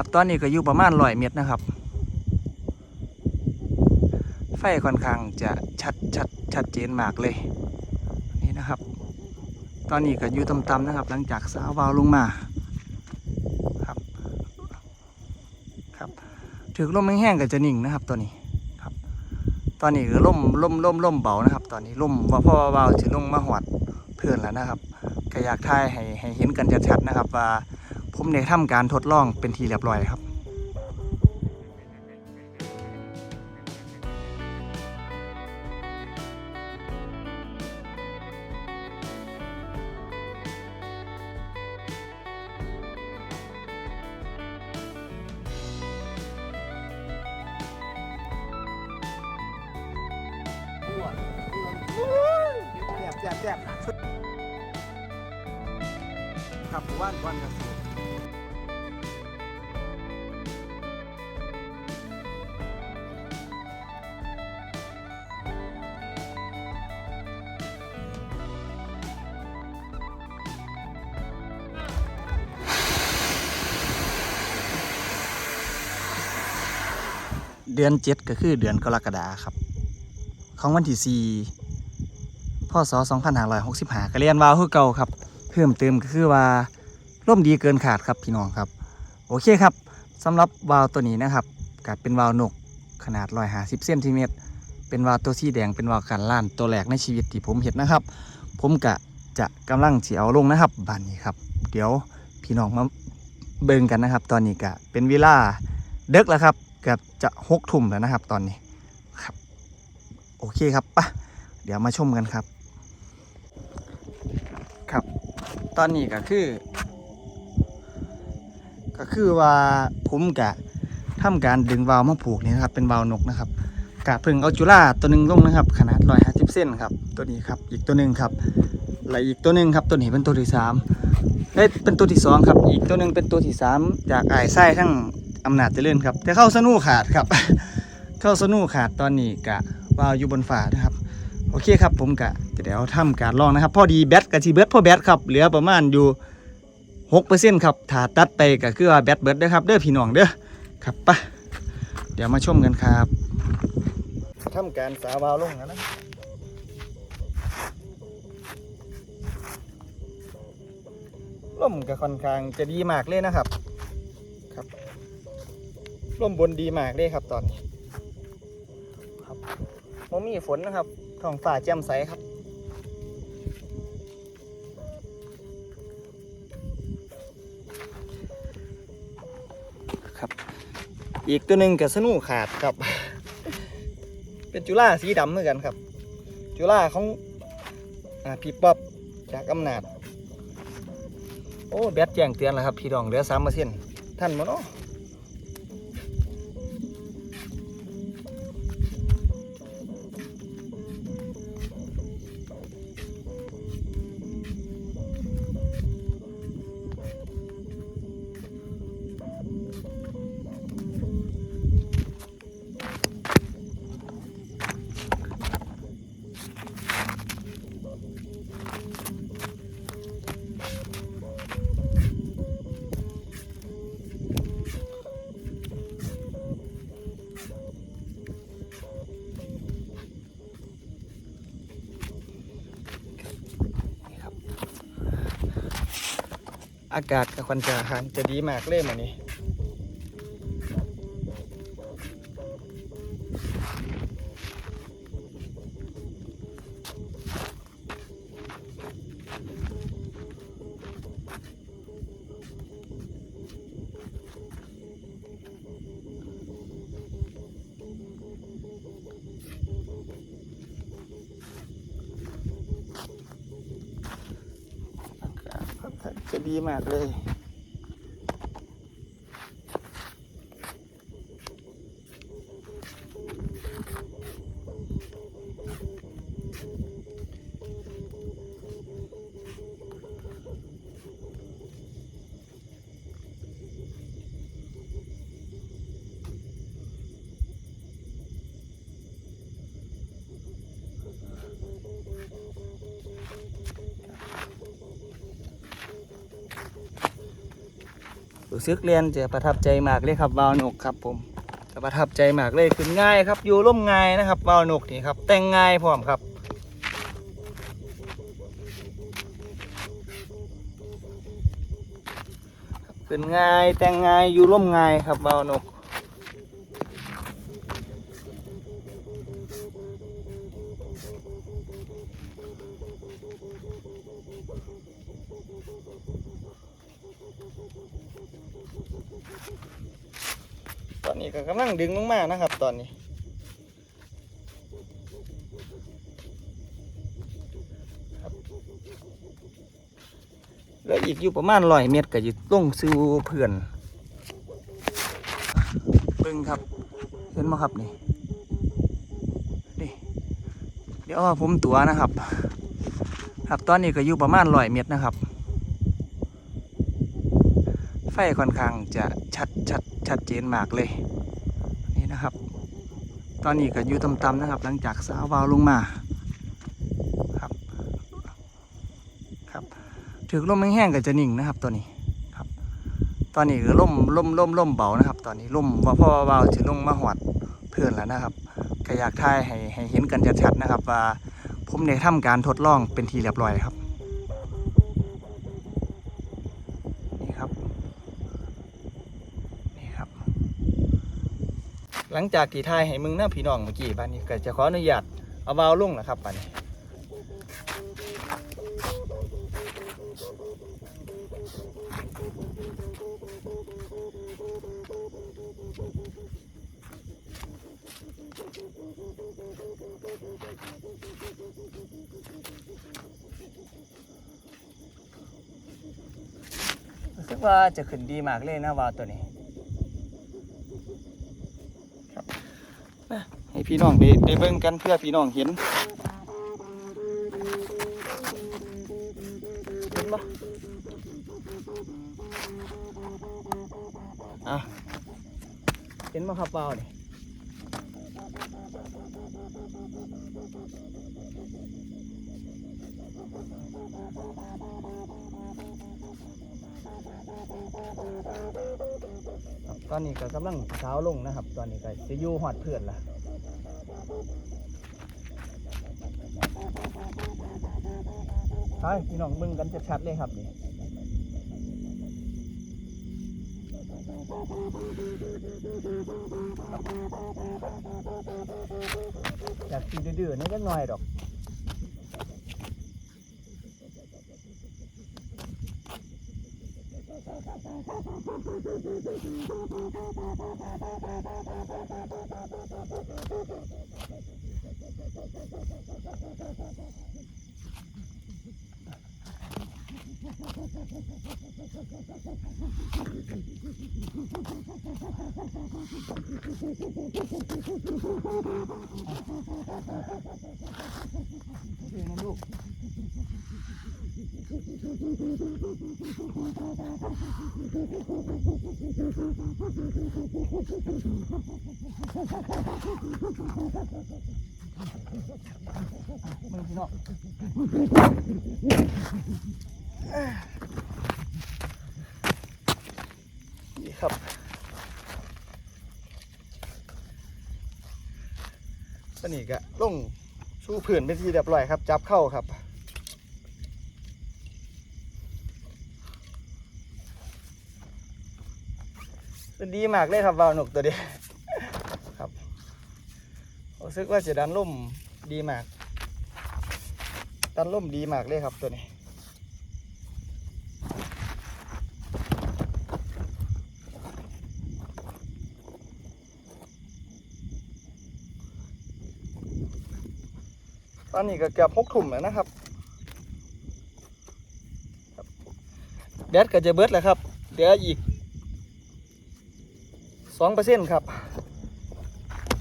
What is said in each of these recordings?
ครับตอนนี้ก็อยู่ประมาณร้อยเมตรนะครับ ไฟค่อนข้างจะชัดชัดชัดเจนมากเลยนี่นะครับ ตอนนี้ก็อยู่ต่ำๆนะครับ หลังจากสาววาวลงมาครับครับถือลมแห้งๆก็จะนิ่งนะครับตัวนี้ครับ ตอนนี้คือลมลมลมลมเบานะครับ ตอนนี้ลมว่าพ่อวาวจะลงมาหอดเพื่อนแล้วนะครับก็อยากถ่ายให้ให้เห็นกันชัดๆนะครับว่า ผมได้ทำการทดลองเป็นทีเรียบร้อยครับแซ่บแซ่บแซ่บครับว่านก่อนครับ เดือนเจ็ดก็คือเดือนกรกฎาครับ ของวันที่สี่พศ2565ก็เรียนวาวคือเก่าครับ เพิ่มเติมก็คือว่าร่มดีเกินขาดครับพี่น้องครับ โอเคครับสำหรับวาล์วตัวนี้นะครับก็เป็นวาล์วนกขนาด150เซนติเมตร เป็นวาล์วตัวสีแดงเป็นวาล์วกันล้านตัวแรกในชีวิตที่ผมเห็นนะครับ ผมกะจะกำลังเสีเอาลงนะครับบานนี้ครับ เดี๋ยวพี่น้องมาเบิ่งกันนะครับ ตอนนี้กะเป็นเวลาเดึกแล้วครับ เกือบจะหกทุ่มแล้วนะครับ ตอนนี้ครับ โอเคครับปะเดี๋ยวมาชมกันครับ ครับ ตอนนี้ก็คือ ก็คือว่าผมกะทำการดึงวาล์วมาผูกนี่นะครับ เป็นวาล์วนกนะครับกะเพิ่งเอาจุฬาตัวหนึ่งลงนะครับ ขนาด150เส้นครับ ตัวนี้ครับ อีกตัวหนึ่งครับและอีกตัวหนึ่งครับ ตัวนี้เป็นตัวที่สามเอ้ยเป็นตัวที่สองครับ อีกตัวหนึ่งเป็นตัวที่สามจากไอ้ไส้ทั้ง อำนาจเจริญครับ แต่เข้าสนูขาดครับ เข้าสนูขาดตอนนี้กะวาวอยู่บนฝานะครับ โอเคครับผมกะจะเดี๋ยวทำการลองนะครับ พอดีแบตกับทีเบิร์ดพอแบตครับ เหลือประมาณอยู่หกเปอร์เซ็นต์ครับถ้าตัดไปก็คือว่าแบตเบิร์ดเด้อครับ เด้อพี่น้องเด้อครับปะเดี๋ยวมาชมกันครับทำการสาวาวลงนะล่มก็ค่อนข้างจะดีมากเลยนะครับ ลมบนดีมากเลยครับตอนนี้ครับโมมีฝนนะครับท้องฟ้าแจ่มใสครับครับ อีกตัวหนึ่งกับสนูขาดครับ เป็นจุฬาสีดำเหมือนกันครับ จุฬาของอ่าพี่ป๊อบจากอำนาจ โอ้ แบตแจ้งเตือนแล้วครับ พี่ดองเหลือสามเปอร์เซ็นต์ท่านมเนาะ อากาศกับควันจะหารจะดีมากเลยมันนี้ ดีมากเลย รู้สึกเรียนจะประทับใจมากเลยครับวาวนกครับผมจะประทับใจมากเลยขึ้นง่ายครับ อยู่ร่มง่ายนะครับวาวนกนี่ครับ แต่งง่ายพร้อมครับขึ้นง่ายแต่งง่ายอยู่ร่มง่ายครับวาวนก ตอนนี้ก็กำลัง ดึงลงมานะครับ ตอนนี้ แล้วอีกอยู่ประมาณร้อยเมตรก็จะต้องสู่เพื่อนเบิ่งครับ เห็นไหมครับนี่นี่เดี๋ยวผมตัวนะครับ ครับตอนนี้ก็อยู่ประมาณร้อยเมตรนะครับไฟค่อนข้างจะชัดชัดชัดเจนมากเลย นี่นะครับ ตอนนี้ก็อยู่ต่ำๆนะครับ หลังจากสาววาวลงมาครับครับถือลมแห้งๆก็จะนิ่งนะครับตัวนี้ครับ ตอนนี้คือลมลมลมลมเบานะครับ ตอนนี้ลมว่าพ่อวาวจะลงมาหอดเพื่อนแล้วนะครับก็อยากทายให้ให้เห็นกันชัดๆนะครับ ว่าผมได้ทำการทดลองเป็นทีเรียบร้อยครับนี่ครับ นี่ครับ หลังจากที่ทายให้มึงหน้าพี่น้องเมื่อกี้บ้านนี้ก็จะขออนุญาตเอาวาล์วลงนะครับบ้านนี้รู้สึกว่าจะขึ้นดีมากเลยนะวาวตัวนี้ ให้ พี่น้องได้ได้เบิ่งกันเพื่อพี่น้องเห็นเห็นบ่อะเห็นบ่ครับเปล่านี่ครับตอนนี้ก็กำลังเช้าลงนะครับ ตอนนี้ก็จะอยู่หอดเพื่อนละ ใช่พี่น้องมึงกันชัดๆเลยครับนี่อยากสีดื้อๆนี่ก็หน่อยดอก ดื้อ นะลูกมึงพี่ นี่ครับตอนนี้ก็ลงสู้เพื่อนเป็นที่เรียบร้อยครับ จับเข้าครับเป็นดีมากเลยครับวาวนกตัวเดียวครับรู้สึกว่าจะดันล่มดีมาก ดันล่มดีมากเลยครับตัวนี้ ตอนนี้ก็เกือบหกทุ่มแล้วนะครับแดดก็จะเบิดแล้วครับเหลืออีกสองเปอร์เซ็นต์ครับ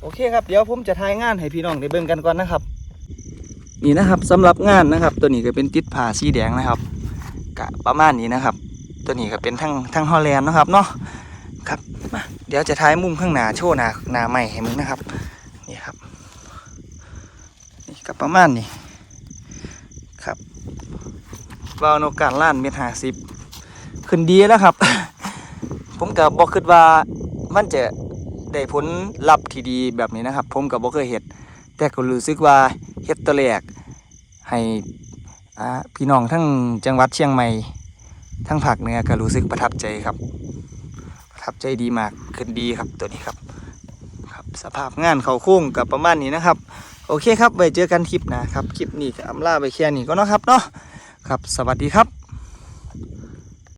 โอเคครับ เดี๋ยวผมจะทายงานให้พี่น้องได้เบิ่งกันก่อนนะครับ นี่นะครับสำหรับงานนะครับ ตัวนี้ก็เป็นติดผ้าสีแดงนะครับกะประมาณนี้นะครับ ตัวนี้ก็เป็นทั้งทั้งฮอลแลนด์นะครับเนาะครับมาเดี๋ยวจะทายมุมข้างหน้าโชว์หน้าหน้าใหม่ให้มึงนะครับ นี่ครับ นี่ก็ประมาณนี้ครับวาวนกการล้านเมตรห้าสิบขึ้นดีแล้วครับ ผมก็บ่คิดว่ามันจะได้ผลลัพธ์ที่ดีแบบนี้นะครับ ผมก็บ่เคยเฮ็ด แต่ก็รู้สึกว่าเฮ็ดตัวแรกให้อ่าพี่น้องทั้งจังหวัดเชียงใหม่ทั้งภาคเหนือก็รู้สึกประทับใจครับ ประทับใจดีมากขึ้นดีครับตัวนี้ครับครับ สภาพงานเขาโค้งกับประมาณนี้นะครับ โอเคครับไว้เจอกันคลิปหนะครับคลิปนี้ก็อำลาไปแค่นี้ก็เนาะครับเนาะครับ สวัสดีครับ